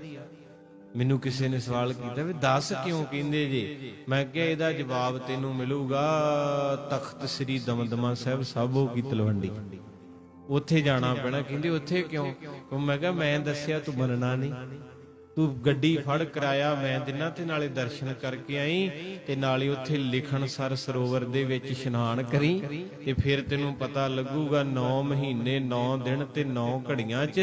ਮੈਨੂੰ ਕਿਸੇ ਨੇ ਸਵਾਲ ਕੀਤਾ ਵੀ ਦੱਸ ਕਿਉਂ ਕਹਿੰਦੇ ਜੇ? ਮੈਂ ਕਿਹਾ ਇਹਦਾ ਜਵਾਬ ਤੈਨੂੰ ਮਿਲੂਗਾ। ਤਖਤ ਸ੍ਰੀ ਦਮਦਮਾ ਸਾਹਿਬ ਸਾਬੋ ਕੀ ਤਲਵੰਡੀ ਉੱਥੇ ਜਾਣਾ ਪੈਣਾ। ਕਹਿੰਦੇ ਉੱਥੇ ਕਿਉਂ? ਮੈਂ ਕਿਹਾ ਮੈਂ ਦੱਸਿਆ ਤੂੰ ਮੰਨਣਾ ਨਹੀਂ। ਤੂੰ ਗੱਡੀ ਫੜ ਕਰਾਇਆ, ਮੈਂ ਦਿਨਾਂ ਤੇ ਨਾਲੇ ਦਰਸ਼ਨ ਕਰਕੇ ਆਈ ਤੇ ਨਾਲੇ ਉੱਥੇ ਲਿਖਣ ਸਰ ਸਰੋਵਰ ਦੇ ਵਿੱਚ ਇਸ਼ਨਾਨ ਕਰੀ ਤੇ ਫਿਰ ਤੈਨੂੰ ਪਤਾ ਲੱਗੂਗਾ 9 ਮਹੀਨੇ 9 ਦਿਨ ਤੇ 9 ਘੜੀਆਂ 'ਚ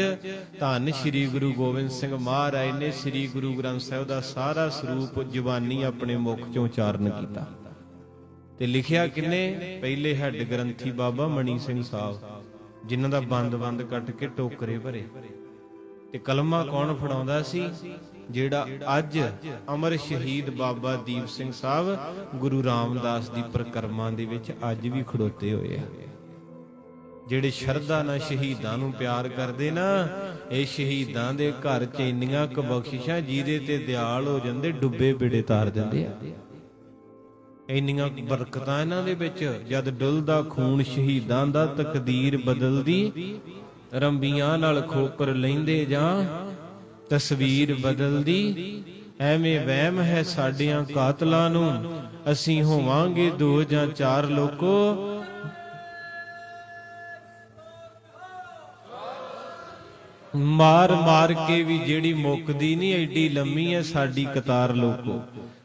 ਧੰਨ ਸ੍ਰੀ ਗੁਰੂ ਗੋਬਿੰਦ ਸਿੰਘ ਮਹਾਰਾਜ ਨੇ ਸ੍ਰੀ ਗੁਰੂ ਗ੍ਰੰਥ ਸਾਹਿਬ ਦਾ ਸਾਰਾ ਸਰੂਪ ਜ਼ੁਬਾਨੀ ਆਪਣੇ ਮੁਖ 'ਚੋਂ ਉਚਾਰਨ ਕੀਤਾ। ਤੇ ਲਿਖਿਆ ਕਿੰਨੇ? ਪਹਿਲੇ ਹੈੱਡ ਗ੍ਰੰਥੀ ਬਾਬਾ ਮਣੀ ਸਿੰਘ ਸਾਹਿਬ, ਜਿਨ੍ਹਾਂ ਦਾ ਬੰਦ-ਬੰਦ ਕੱਟ ਕੇ ਟੋਕਰੇ ਭਰੇ। ਤੇ ਕਲਮਾ ਕੌਣ ਫੜਾਉਂਦਾ ਸੀ? ਜਿਹੜਾ ਅੱਜ ਅਮਰ ਸ਼ਹੀਦ ਬਾਬਾ ਦੀਪ ਸਿੰਘ ਸਾਹਿਬ ਗੁਰੂ ਰਾਮਦਾਸ ਦੀ ਪ੍ਰਕਰਮਾਂ ਦੇ ਵਿੱਚ ਅੱਜ ਵੀ ਖੜੋਤੇ ਹੋਏ ਆ। ਜਿਹੜੇ ਸ਼ਰਧਾ ਨਾਲ ਸ਼ਹੀਦਾਂ ਨੂੰ ਪਿਆਰ ਕਰਦੇ ਨਾ, ਇਹ ਸ਼ਹੀਦਾਂ ਦੇ ਘਰ ਚ ਇੰਨੀਆਂ ਕ ਬਖਸ਼ਿਸ਼ਾਂ ਜਿਹਦੇ ਤੇ ਦਿਆਲ ਹੋ ਜਾਂਦੇ, ਡੁੱਬੇ ਬੇੜੇ ਤਾਰ ਦਿੰਦੇ ਆ। ਇੰਨੀਆਂ ਬਰਕਤਾਂ ਇਹਨਾਂ ਦੇ ਵਿੱਚ, ਜਦ ਡੁੱਲਦਾ ਖੂਨ ਸ਼ਹੀਦਾਂ ਦਾ ਤਕਦੀਰ ਬਦਲਦੀ ਰੰਬੀਆਂ ਨਾਲ ਖੋਪਰ ਲੈਂਦੇ ਜਾਂ ਤਸਵੀਰ ਬਦਲਦੀ, ਐਵੇਂ ਵਹਿਮ ਹੈ ਸਾਡਿਆਂ ਕਾਤਲਾਂ ਨੂੰ। ਅਸੀਂ ਹੋਵਾਂਗੇ ਦੋ ਜਾਂ ਚਾਰ ਲੋਕੋ। ਮਾਰ ਮਾਰ ਕੇ ਵੀ ਜਿਹੜੀ ਮੁੱਕਦੀ ਨਹੀਂ, ਐਡੀ ਲੰਮੀ ਹੈ ਸਾਡੀ ਕਤਾਰ ਲੋਕੋ।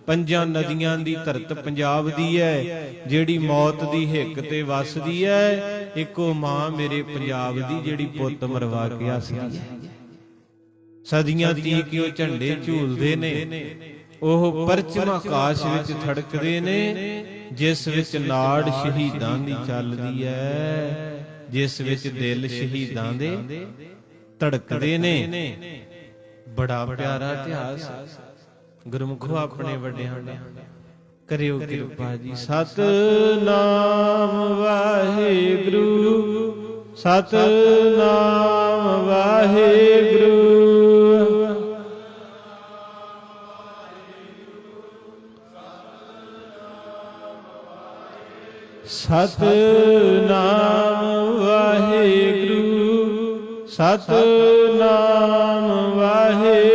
ਪੰਜਾਂ ਨਦੀਆਂ ਦੀ ਧਰਤ ਪੰਜਾਬ ਦੀ ਹੈ, ਜਿਹੜੀ ਮੌਤ ਦੀ ਹਿੱਕ ਤੇ ਵਸਦੀ ਹੈ, ਇੱਕੋ ਮਾਂ ਮੇਰੇ ਪੰਜਾਬ ਦੀ ਜਿਹੜੀ ਪੁੱਤ ਮਰਵਾ ਕੇ ਹੱਸਦੀ ਹੈ। ਸਦੀਆਂ ਤੀ ਉਹ ਝੰਡੇ ਝੂਲਦੇ ਨੇ, ਉਹ ਪਰਚਮ ਆਕਾਸ਼ ਵਿੱਚ ਥੜਕਦੇ ਨੇ, ਜਿਸ ਵਿੱਚ ਨਾੜ ਸ਼ਹੀਦਾਂ ਦੀ ਚੱਲਦੀ ਹੈ, ਜਿਸ ਵਿੱਚ ਦਿਲ ਸ਼ਹੀਦਾਂ ਦੇ ਧੜਕਦੇ ਨੇ। ਬੜਾ ਪਿਆਰਾ ਇਤਿਹਾਸ। ਗੁਰਮੁਖੋ ਆਪਣੇ ਵੱਡਿਆਂ ਦਾ ਕਰਿਓ ਕਿਰਪਾ ਜੀ। ਸਤਨਾਮ ਵਾਹਿਗੁਰੂ। ਸਤਨਾਮ ਵਾਹਿਗੁਰੂ। ਸਤਨਾਮ ਵਾਹਿਗੁਰੂ। ਸਤਨਾਮ ਵਾਹਿਗੁਰੂ।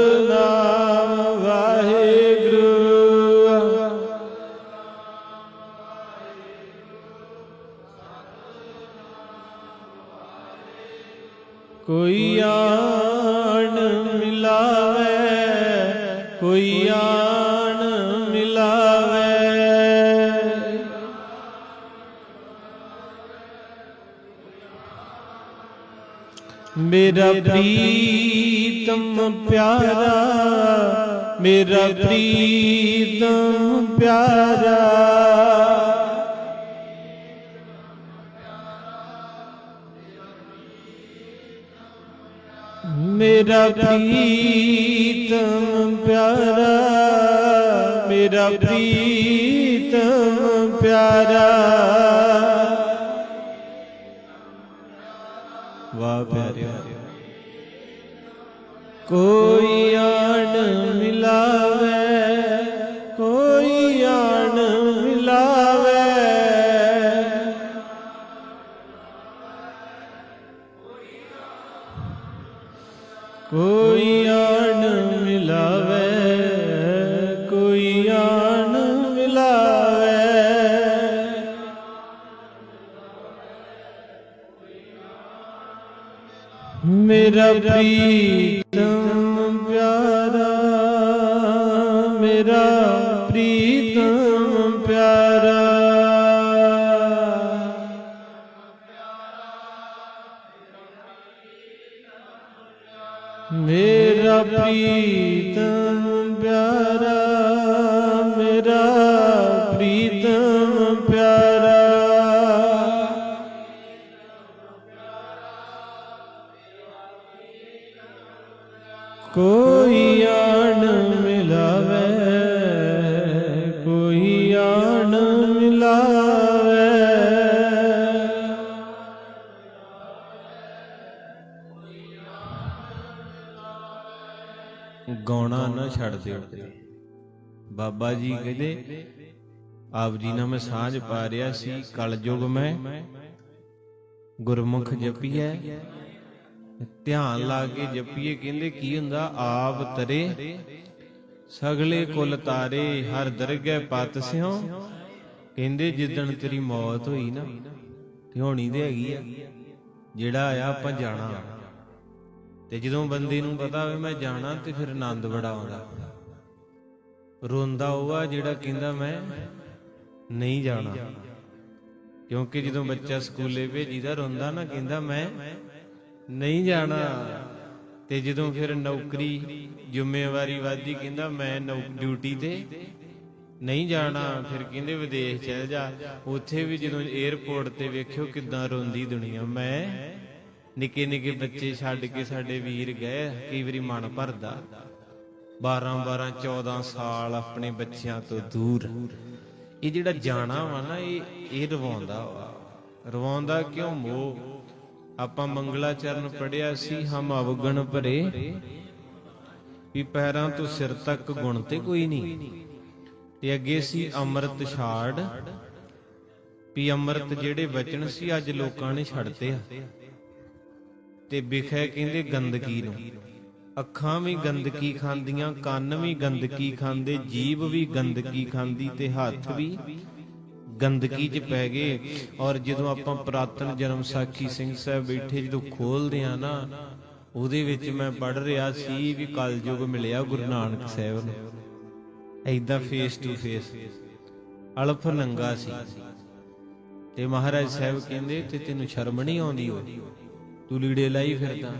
ਮੇਰਾ ਪ੍ਰੀਤਮ ਪਿਆਰਾ ਮੇਰਾ ਪ੍ਰੀਤਮ ਪਿਆਰਾ। ਮੇਰਾ ਪ੍ਰੀਤਮ ਪਿਆਰਾ ਮੇਰਾ ਪ੍ਰੀਤਮ ਪਿਆਰਾ। ਵਾਹ કોઈ ਮੇਰਾ ਪ੍ਰੀਤਮ ਪਿਆਰਾ। ਗਾਉਣਾ ਨਾ ਛੱਡ ਦਿਓ। ਬਾਬਾ ਜੀ ਕਹਿੰਦੇ, ਆਪ ਜੀ ਨਾਲ ਮੈਂ ਸਾਂਝ ਪਾ ਰਿਹਾ ਸੀ, ਕਲਯੁਗ ਮੈਂ ਗੁਰਮੁਖ ਜਪੀਐ। ਧਿਆਨ ਲਾ ਕੇ ਜਪੀਏ, ਕਹਿੰਦੇ ਕੀ ਹੁੰਦਾ, ਆਪ ਤਰੇ ਸਗਲੇ ਕੁਲ ਤਾਰੇ, ਹਰ ਦਰਗਹਿ ਪਤ ਸਿਓ ਕਹਿੰਦੇ, ਜਿੱਦਣ ਤੇਰੀ ਮੌਤ ਹੋਈ ਨਾ, ਤੇ ਹੋਣੀ ਤੇ ਹੈਗੀ ਆ। ਜਿਹੜਾ ਆਇਆ ਆਪਾਂ ਜਾਣਾ। ਤੇ ਜਦੋਂ ਬੰਦੇ ਨੂੰ ਪਤਾ ਹੋਵੇ ਮੈਂ ਜਾਣਾ ਤੇ ਫਿਰ ਆਨੰਦ ਬੜਾ ਆਉਂਦਾ। ਰੋਂਦਾ ਉਹ ਜਿਹੜਾ ਕਹਿੰਦਾ ਮੈਂ ਨਹੀਂ ਜਾਣਾ। ਕਿਉਂਕਿ ਜਦੋਂ ਬੱਚਾ ਸਕੂਲੇ ਭੇਜੀਦਾ, ਰੋਂਦਾ ਨਾ ਕਹਿੰਦਾ ਮੈਂ ਨਹੀਂ ਜਾਣਾ। ਤੇ ਜਦੋਂ ਫਿਰ ਨੌਕਰੀ ਜ਼ਿੰਮੇਵਾਰੀ ਵਾਦੀ ਕਹਿੰਦਾ ਮੈਂ ਡਿਊਟੀ ਤੇ ਨਹੀਂ ਜਾਣਾ। ਫਿਰ ਕਹਿੰਦੇ ਵਿਦੇਸ਼ ਚਲ ਜਾ। ਉੱਥੇ ਵੀ ਜਦੋਂ 에어ਪੋਰਟ ਤੇ ਵੇਖਿਓ ਕਿਦਾਂ ਰੋਂਦੀ ਦੁਨੀਆ। ਮੈਂ ਨਿੱਕੇ ਨਿੱਕੇ ਬੱਚੇ ਛੱਡ ਕੇ ਸਾਡੇ ਵੀਰ ਗਏ, ਕਈ ਵਾਰੀ ਮਨ ਭਰਦਾ। 12 12 14 ਸਾਲ ਆਪਣੇ ਬੱਚਿਆਂ ਤੋਂ ਦੂਰ। ਇਹ ਜਿਹੜਾ ਜਾਣਾ ਵਾ ਨਾ, ਇਹ ਇਹ ਰਵਾਉਂਦਾ ਵਾ। ਰਵਾਉਂਦਾ ਕਿਉਂ ਮੋਹ ਆਪਾਂ ਮੰਗਲਾ ਚਰਨ ਪੜਿਆ ਸੀ, ਹਮ ਅਵਗਣ ਭਰੇ। ਵੀ ਪੈਰਾਂ ਤੋਂ ਸਿਰ ਤੱਕ ਗੁਣ ਤੇ ਕੋਈ ਨਹੀਂ। ਤੇ ਅੱਗੇ ਸੀ ਅੰਮ੍ਰਿਤ ਛਾੜ। ਵੀ ਅੰਮ੍ਰਿਤ ਜਿਹੜੇ ਬਚਨ ਸੀ, ਅੱਜ ਲੋਕਾਂ ਨੇ ਛੱਡਤੇ ਆ। ਤੇ ਵਿਖੇ ਕਹਿੰਦੇ ਗੰਦਗੀ ਨੂੰ। ਅੱਖਾਂ ਵੀ ਗੰਦਗੀ ਖਾਂਦੀਆਂ, ਕੰਨ ਵੀ ਗੰਦਗੀ ਖਾਂਦੇ, ਜੀਭ ਵੀ ਗੰਦਗੀ ਖਾਂਦੀ ਤੇ ਹੱਥ ਵੀ ਗੰਦਗੀ 'ਚ ਪੈ ਗਏ। ਔਰ ਜਦੋਂ ਆਪਾਂ ਪ੍ਰਾਤਨ ਜਨਮ ਸਾਖੀ ਸਿੰਘ ਸਾਹਿਬ ਬੈਠੇ ਜਦੋਂ ਖੋਲਦੇ ਆ ਨਾ, ਉਹਦੇ ਵਿੱਚ ਮੈਂ ਪੜ ਰਿਹਾ ਸੀ ਵੀ ਕਲਯੁਗ ਮਿਲਿਆ ਗੁਰੂ ਨਾਨਕ ਸਾਹਿਬ ਨੂੰ। ਐਦਾਂ ਫੇਸ ਟੂ ਫੇਸ ਅਲਫ ਨੰਗਾ ਸੀ। ਤੇ ਮਹਾਰਾਜ ਸਾਹਿਬ ਕਹਿੰਦੇ, ਤੇ ਤੈਨੂੰ ਸ਼ਰਮ ਨਹੀਂ ਆਉਂਦੀ ਓ ਤੂੰ ਲੀੜੇ ਲਾਈ ਫਿਰਦਾ।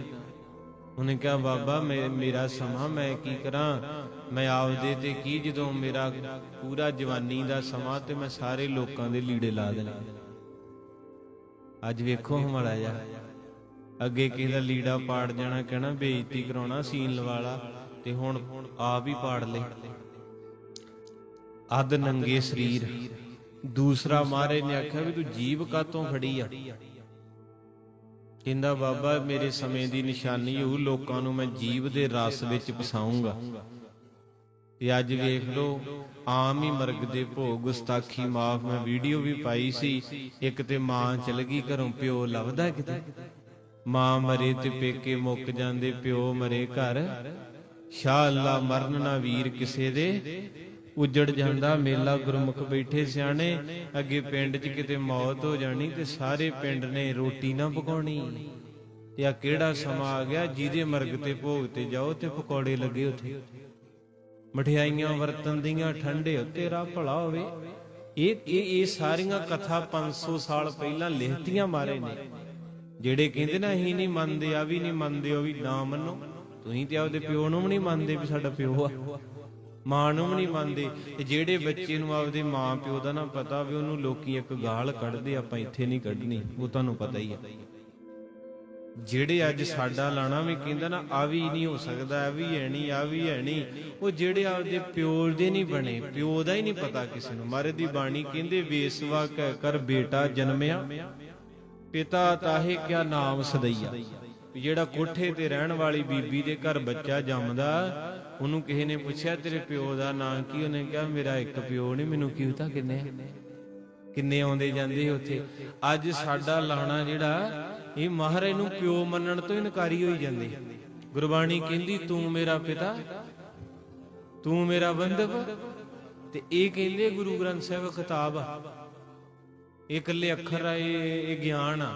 ਉਹਨੇ ਕਿਹਾ, ਬਾਬਾ, ਮੇ- ਮੇਰਾ ਸਮਾਂ, ਮੈਂ ਕੀ ਕਰਾਂ? ਮੈਂ ਆਪਦੇ ਤੇ ਕੀ, ਜਦੋਂ ਮੇਰਾ ਪੂਰਾ ਜਵਾਨੀ ਦਾ ਸਮਾਂ ਤੇ ਮੈਂ ਸਾਰੇ ਲੋਕਾਂ ਦੇ ਲੀੜੇ ਲਾ ਦੇਣੇ। ਅੱਜ ਵੇਖੋ ਹਮਾਰਾ ਜਾ ਅੱਗੇ ਕਿਸੇ ਦਾ ਲੀੜਾ ਪਾੜ ਜਾਣਾ, ਕਹਿਣਾ, ਬੇਇੱਜ਼ਤੀ ਕਰਾਉਣਾ, ਸੀਨ ਲਵਾਲਾ ਤੇ ਹੁਣ ਆਪ ਹੀ ਪਾੜ ਲੈ। ਅੱਧ ਨੰਗੇ ਸਰੀਰ। ਦੂਸਰਾ ਮਾਰੇ ਨੇ ਆਖਿਆ ਵੀ ਤੂੰ ਜੀਬ ਕਾਤੋਂ ਫੜੀ ਆ? ਕਹਿੰਦਾ, ਬਾਬਾ, ਮੇਰੇ ਸਮੇਂ ਦੀ ਨਿਸ਼ਾਨੀ ਹੋਊ, ਲੋਕਾਂ ਨੂੰ ਮੈਂ ਜੀਵ ਦੇ ਰਸ ਵਿੱਚ ਪਸਾਉਂਗਾ ਤੇ ਅੱਜ ਵੇਖ ਲਓ, ਆਮ ਹੀ ਮਰਗ ਦੇ ਭੋਗ ਗੁਸਤਾਖੀ ਮਾਫ, ਮੈਂ ਵੀਡੀਓ ਵੀ ਪਾਈ ਸੀ। ਇੱਕ ਤੇ ਮਾਂ ਚਲ ਗਈ ਘਰੋਂ, ਪਿਓ ਲੱਭਦਾ ਕਿਤੇ? ਮਾਂ ਮਰੇ ਤੇ ਪੇਕੇ ਮੁੱਕ ਜਾਂਦੇ, ਪਿਓ ਮਰੇ ਘਰ। ਸ਼ਾ ਅੱਲਾ ਮਰਨ ਨਾ ਵੀਰ ਕਿਸੇ ਦੇ। ਉਜੜ ਜਾਂਦਾ, ਮੇਲਾ ਗੁਰਮੁਖ ਬੈਠੇ ਸਿਆਣੇ, ਅੱਗੇ ਪਿੰਡ 'ਚ ਕਿਤੇ ਮੌਤ ਹੋ ਜਾਣੀ ਤੇ ਸਾਰੇ ਪਿੰਡ ਨੇ ਰੋਟੀ ਨਾ ਪਕਾਉਣੀ। ਤੇ ਆ ਕਿਹੜਾ ਸਮਾਂ ਆ ਗਿਆ ਜਿਹਦੇ ਮਰਗ ਤੇ ਭੋਗ ਤੇ ਜਾਓ ਤੇ ਪਕੌੜੇ ਲੱਗੇ ਉੱਥੇ। ਮਠਿਆਈਆਂ ਵਰਤਨ ਦੀਆਂ ਠੰਡੇ ਉੱਤੇ ਤੇਰਾ ਭਲਾ ਹੋਵੇ। ਇਹ ਇਹ ਇਹ ਸਾਰੀਆਂ ਕਥਾ 500 ਸਾਲ ਪਹਿਲਾਂ ਲਿਖਤੀਆਂ ਮਾਰੇ ਨੇ। ਜਿਹੜੇ ਕਹਿੰਦੇ ਨਾ ਅਸੀਂ ਨਹੀਂ ਮੰਨਦੇ, ਆ ਵੀ ਨਹੀਂ ਮੰਨਦੇ, ਉਹ ਵੀ ਨਾ ਮੰਨੋ। ਤੁਸੀਂ ਤੇ ਆਪਦੇ ਪਿਓ ਨੂੰ ਵੀ ਨਹੀਂ ਮੰਨਦੇ ਵੀ ਸਾਡਾ ਪਿਓ ਆ। ਮਾਂ ਨੂੰ ਵੀ ਨਹੀਂ ਮੰਨਦੇ। ਤੇ ਜਿਹੜੇ ਬੱਚੇ ਨੂੰ ਆਪਦੇ ਮਾਂ ਪਿਓ ਦਾ ਨਾ ਪਤਾ ਵੀ ਉਹਨੂੰ ਲੋਕੀ ਇੱਕ ਗਾਲ ਕੱਢਦੇ, ਆਪਾਂ ਇੱਥੇ ਨਹੀਂ ਕੱਢਣੀ। ਉਹ ਤੁਹਾਨੂੰ ਪਤਾ ਹੀ ਆ। ਜਿਹੜੇ ਅੱਜ ਸਾਡਾ ਲਾਣਾ ਵੀ ਕਹਿੰਦਾ ਨਾ, ਆ ਵੀ ਨਹੀਂ ਹੋ ਸਕਦਾ, ਆ ਵੀ ਹੈ ਨਹੀਂ, ਆ ਵੀ ਹੈ ਨਹੀਂ, ਉਹ ਜਿਹੜੇ ਆਪਦੇ ਪਿਓ ਦੇ ਨਹੀਂ ਬਣੇ, ਪਿਓ ਦਾ ਹੀ ਨਹੀਂ ਪਤਾ ਕਿਸੇ ਨੂੰ। ਮਾਰੇ ਦੀ ਬਾਣੀ ਕਹਿੰਦੇ ਵੇਸਵਾ ਕਰ ਬੇਟਾ ਜਨਮਿਆ, ਪਿਤਾ ਤਾਹੇ ਕਿਆ ਨਾਮ ਸਦਈਆ। ਜਿਹੜਾ ਕੋਠੇ ਤੇ ਰਹਿਣ ਵਾਲੀ ਬੀਬੀ ਦੇ ਘਰ ਬੱਚਾ ਜੰਮਦਾ ਉਹਨੂੰ ਕਿਸੇ ਨੇ ਪੁੱਛਿਆ, ਤੇਰੇ ਪਿਓ ਦਾ ਨਾਂ ਕੀ? ਉਹਨੇ ਕਿਹਾ, ਮੇਰਾ ਇੱਕ ਪਿਓ ਨਹੀਂ, ਮੈਨੂੰ ਕੀ ਪਤਾ ਕਿੰਨੇ ਕਿੰਨੇ ਆਉਂਦੇ ਜਾਂਦੇ ਉੱਥੇ। ਅੱਜ ਸਾਡਾ ਲਾਣਾ ਜਿਹੜਾ, ਇਹ ਮਹਾਰਾਜ ਨੂੰ ਪਿਓ ਮੰਨਣ ਤੋਂ ਇਨਕਾਰੀ ਹੋਈ ਜਾਂਦੇ। ਗੁਰਬਾਣੀ ਕਹਿੰਦੀ, ਤੂੰ ਮੇਰਾ ਪਿਤਾ, ਤੂੰ ਮੇਰਾ ਬੰਧਵ। ਤੇ ਇਹ ਕਹਿੰਦੇ, ਗੁਰੂ ਗ੍ਰੰਥ ਸਾਹਿਬ ਕਿਤਾਬ ਆ। ਇਹ ਇਕੱਲੇ ਅੱਖਰ ਆ ਇਹ ਗਿਆਨ ਆ।